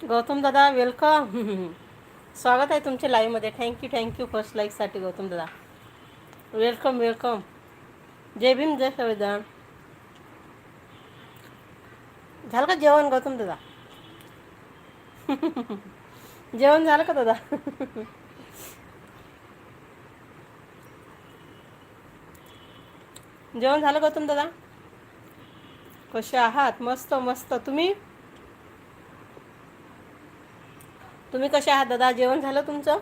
गौतम दादा वेलकम स्वागत आहे तुमच्या लाईव्हमध्ये thank you thank you first लाईकसाठी Gautam दादा. वेलकम वेलकम जय भीम जय संविधान. झालं का जेवण गौतम दादा? जेवण झालं का दादा? जेवण झालं गौतम दादा? कसे आहात? मस्त मस्त. तुम्ही? तुम्ही कसे आहात दादा? जेवण झालं तुमचं?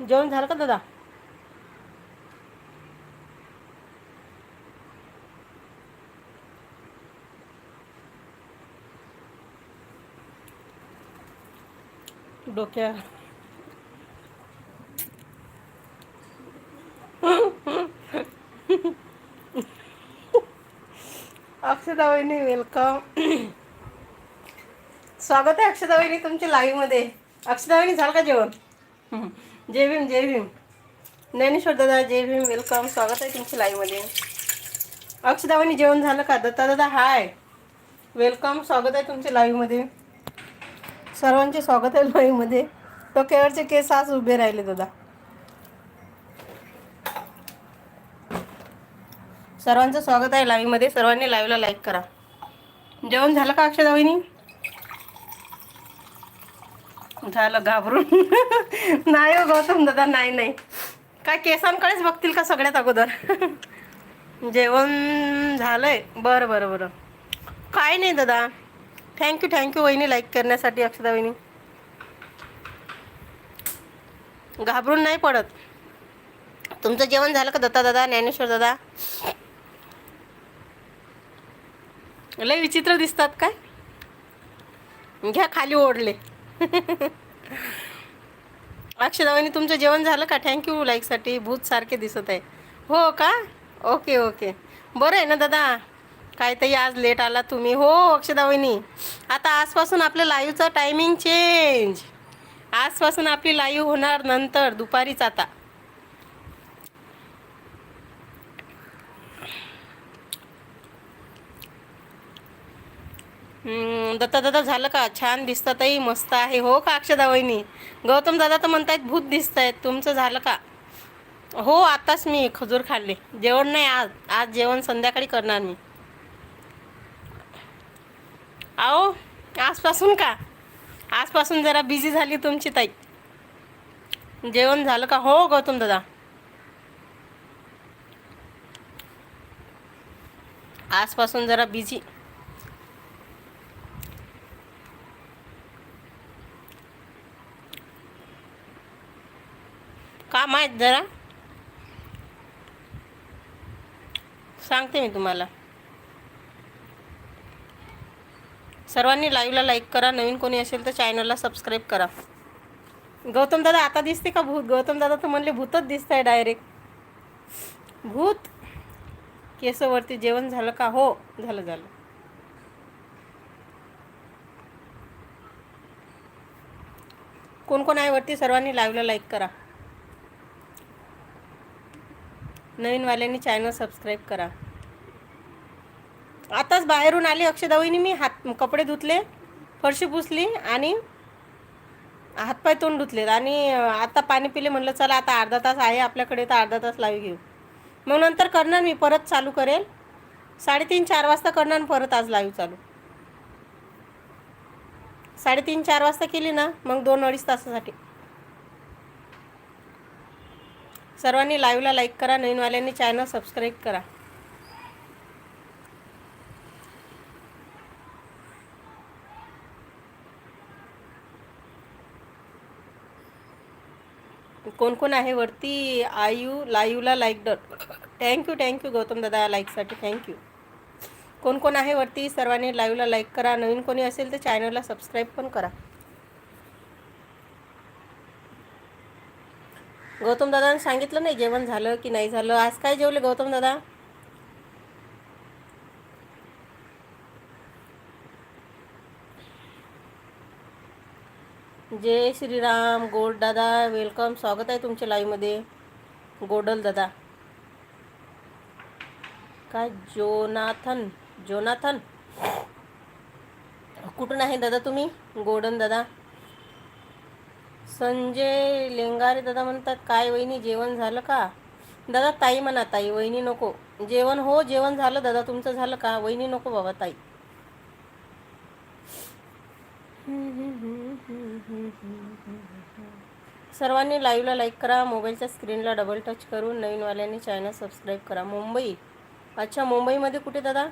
जेवण झालं का दादा? डोक्या अक्षदा वहिनी वेलकम स्वागत आहे अक्षदा वहिनी तुमच्या लाईव्हमध्ये अक्षदा वहिनी झालं का जेवण? जय भीम जय भीम. ज्ञानेश्वर दादा जय भीम वेलकम स्वागत आहे तुमच्या लाईव्हमध्ये अक्षदा वहिनी जेवण झालं का? दत्ता दादा हाय वेलकम स्वागत आहे तुमच्या लाईव्हमध्ये सर्वांचे स्वागत आहे लोईमध्ये डोक्यावरचे केस आज उभे राहिले दादा. सर्वांचं स्वागत आहे लाईव्हमध्ये. सर्वांनी लाईव्हला लाईक करा. जेवण झालं का अक्षदा झालं घाबरून. नाही हो गौतम दादा नाही नाही. काय केसांकडेच बघतील का सगळ्यात अगोदर? जेवण झालंय. बरं बरं बरं. काय नाही दादा. थँक्यू थँक्यू वहिनी. लाईक करण्यासाठी अक्षदा वहिनी. घाबरून नाही पडत. तुमचं जेवण झालं का दत्ता दादा ज्ञानेश्वर दादा? लय विचित्र दिसतात काय? घ्या खाली ओढले. अक्षदावानी तुमचं जेवण झालं का? थँक्यू लाईकसाठी भूत सारखे दिसत आहे. हो का? ओके ओके बरं आहे ना दादा? काय तरी आज लेट आला तुम्ही. हो अक्षदावहिनी. आता आजपासून आपलं लाईव्हचं टायमिंग चेंज आजपासून आपली लाईव्ह होणार नंतर दुपारीच आता. हम्म, दत्ता दादा झालं का? छान दिसतात ताई मस्त आहे. हो का अक्षदा वहिनी गौतम दादा तर म्हणतायत भूत दिसत आहेत तुमचं झालं का? हो आताच मी खजूर खाल्ले. जेवण नाही आज आज जेवण संध्याकाळी करणार मी. आओ आजपासून का? आजपासून जरा बिझी झाली तुमची ताई. जेवण झालं का? हो गौतम दादा. आजपासून जरा बिझी काम आहेत जरा. सांगते मी तुम्हाला. सर्वांनी लाईव्हला लाईक करा. नवीन कोणी असेल तर चॅनलला सबस्क्राईब करा. गौतम दादा आता दिसते का भूत? गौतम दादा तर म्हणले भूतच दिसत आहे डायरेक्ट भूत? केसवरती जेवण झालं का? हो झालं झालं. कोण कोण आहे वरती? सर्वांनी लाईव्हला लाईक करा. नवीनवाल्यांनी चॅनल सबस्क्राईब करा. आताच बाहेरून आले अक्षदावईने मी हात कपडे धुतले फरशी पुसली आणि हातपाय तोंड धुतलेत. आणि आता पाणी पिले म्हणलं चला आता अर्धा तास आहे आपल्याकडे तर अर्धा तास लावी घेऊ. मग नंतर करणार मी परत चालू करेल. साडेतीन चार वाजता करणार परत आज लाईव्ह चालू. साडेतीन चार वाजता केली ना मग दोन अडीच तासासाठी. सर्वांनी लाईव्हला लाईक करा नवीनवाल्यांनी चॅनल सबस्क्राईब करा. कोण कोण आहे वरती? आयू लायूला like dot thank you thank you Gautam दादा लाईकसाठी थँक्यू कोण कोण आहे वरती? सर्वांनी लाईव्हला लाईक करा. नवीन कोणी असेल तर चॅनलला सबस्क्राईब पण करा. गौतम दादाने सांगितलं नाही जेवण झालं की नाही झालं? आज काय जेवले गौतम दादा? जय श्रीराम गोड दादा वेलकम स्वागत आहे तुमच्या लाईव्हमध्ये गोडल दादा. काय? Jonathan Jonathan? कुठून आहे दादा तुम्ही? गोडन दादा. संजय लेंगारे दादा म्हणतात काय वहिनी जेवण झालं का? दादा ताई म्हणा ताई वहिनी नको. जेवण हो जेवण झालं दादा तुमचं झालं का? वहिनी नको बाबा ताई. सर्वांनी लाईव्हला लाईक करा मोबाईलच्या स्क्रीनला डबल टच करून नवीनवाल्यांनी चॅनल सबस्क्राईब करा. मुंबई. अच्छा मुंबईमध्ये कुठे दादा?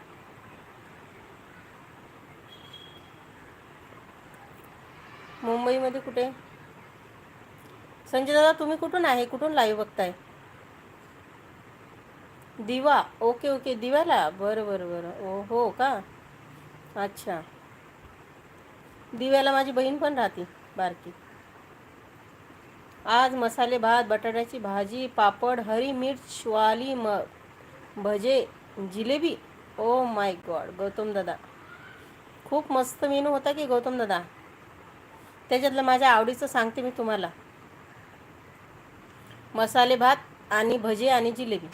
मुंबईमध्ये कुठे? संजय दादा तुम्ही कुठून आहे? कुठून लाईव्ह बघताय? दिवा. ओके ओके दिव्याला? बरं बरं बरं. ओ हो का? अच्छा. दिव्याला माझी बहीण पण राहते बारकी. आज मसाले भात बटाट्याची भाजी पापड हरी मिर्च वाली म भजे जिलेबी. ओ माय गॉड गौतम दादा. खूप मस्त मेनू होता की गौतम दादा? त्याच्यातलं माझ्या आवडीचं सांगते मी तुम्हाला. मसाले भात आणि भजे आणि जिलेबी.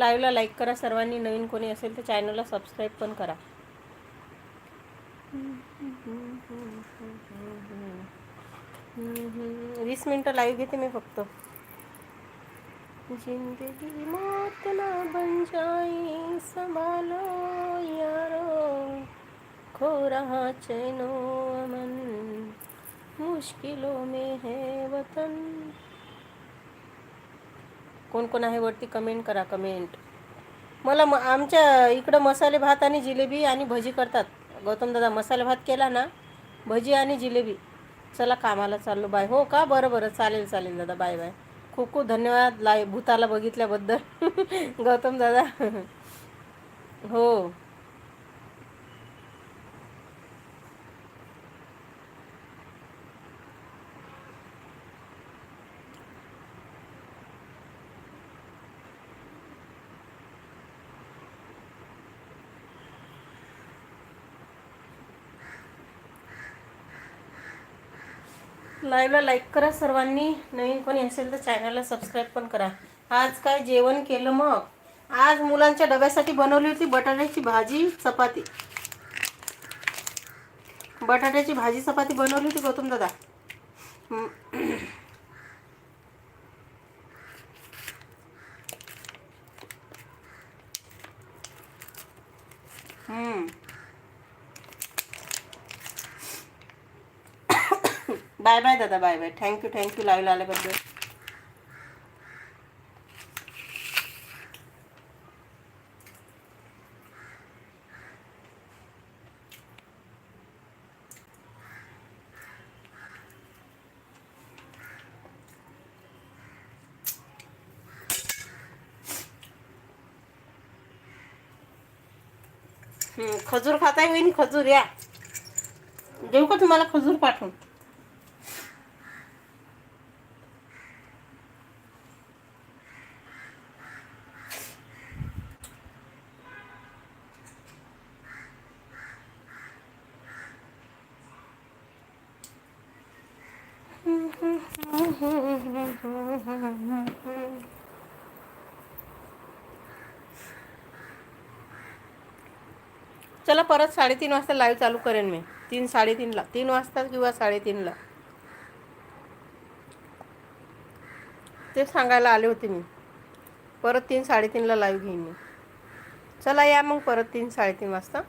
लाईव्हला लाईक करा. सर्वांनी नवीन कोणी असेल तर चॅनलला सबस्क्राईब पण करा. वीस मिनटं लाईव्ह घेते मी फक्त. ज़िंदगी मौत ना बन जाए संभालो यारो. खो रहा चैनो अमन मुश्किलों में है वतन. कोण कोण आहे वरती कमेंट करा कमेंट मला म आमच्या इकडं मसाले भात आणि जिलेबी आणि भजी करतात. गौतम दादा मसाले भात केला ना भजी आणि जिलेबी. चला कामाला चाललो बाय हो का? बरं बरं. चालेल चालेल दादा. बाय बाय खूप खूप धन्यवाद लाय भूताला बघितल्याबद्दल. गौतम दादा. हो. लाईव्हला लाईक करा सर्वांनी. नवीन कोणी असेल तर चॅनलला सबस्क्राईब पण करा. आज काय जेवण केलं मग? आज मुलांच्या डब्यासाठी बनवली होती बटाट्याची भाजी चपाती. बटाट्याची भाजी चपाती बनवली होती गौतम दादा. हम्म. बाय बाय दादा bye bye thank you thank you लाईव्हला आल्याबद्दल हम्म, खजूर खाताय वहिनी खजूर या देऊ का तुम्हाला खजूर पाठवून चला परत साडेतीन वाजता लाईव्ह चालू करेन मी. तीन साडेतीनला तीन वाजता किंवा साडेतीनला ते सांगायला आले होते मी. परत तीन साडेतीनला लाईव्ह घेईन मी. चला या मग परत तीन साडेतीन वाजता.